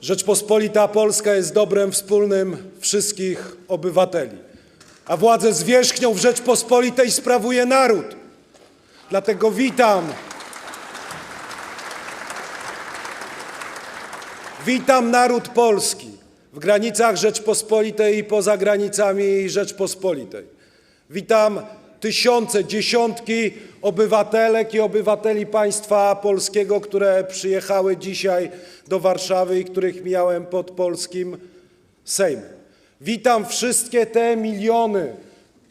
Rzeczpospolita Polska jest dobrem wspólnym wszystkich obywateli, a władzę zwierzchnią w Rzeczpospolitej sprawuje naród. Dlatego witam, witam naród polski w granicach Rzeczpospolitej i poza granicami Rzeczpospolitej. Witam tysiące, dziesiątki obywatelek i obywateli państwa polskiego, które przyjechały dzisiaj do Warszawy i których miałem pod polskim Sejmem. Witam wszystkie te miliony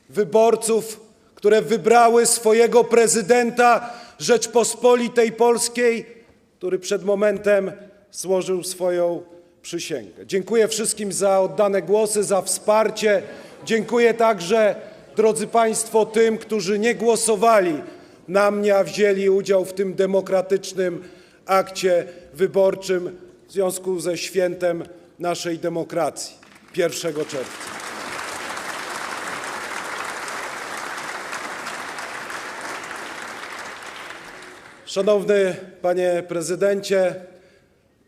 wyborców, które wybrały swojego prezydenta Rzeczpospolitej Polskiej, który przed momentem złożył swoją przysięgę. Dziękuję wszystkim za oddane głosy, za wsparcie. Dziękuję także, drodzy Państwo, tym, którzy nie głosowali na mnie, a wzięli udział w tym demokratycznym akcie wyborczym w związku ze świętem naszej demokracji 1 czerwca. Szanowny Panie Prezydencie,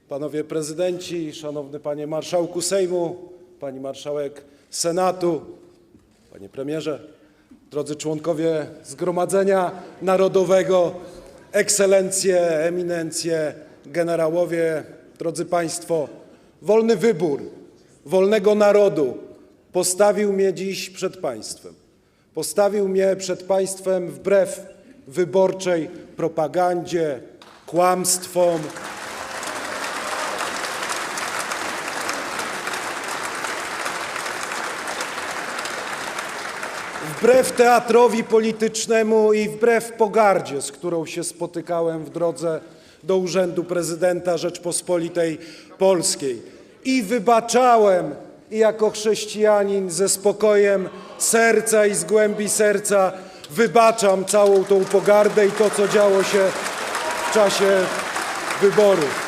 Panowie Prezydenci, Szanowny Panie Marszałku Sejmu, Pani Marszałek Senatu, Panie Premierze, drodzy członkowie Zgromadzenia Narodowego, Ekscelencje, Eminencje, Generałowie, drodzy Państwo, wolny wybór wolnego narodu postawił mnie dziś przed Państwem. Postawił mnie przed Państwem wbrew wyborczej propagandzie, kłamstwom, wbrew teatrowi politycznemu i wbrew pogardzie, z którą się spotykałem w drodze do urzędu prezydenta Rzeczpospolitej Polskiej. I wybaczałem, i jako chrześcijanin ze spokojem serca i z głębi serca wybaczam całą tą pogardę i to, co działo się w czasie wyborów.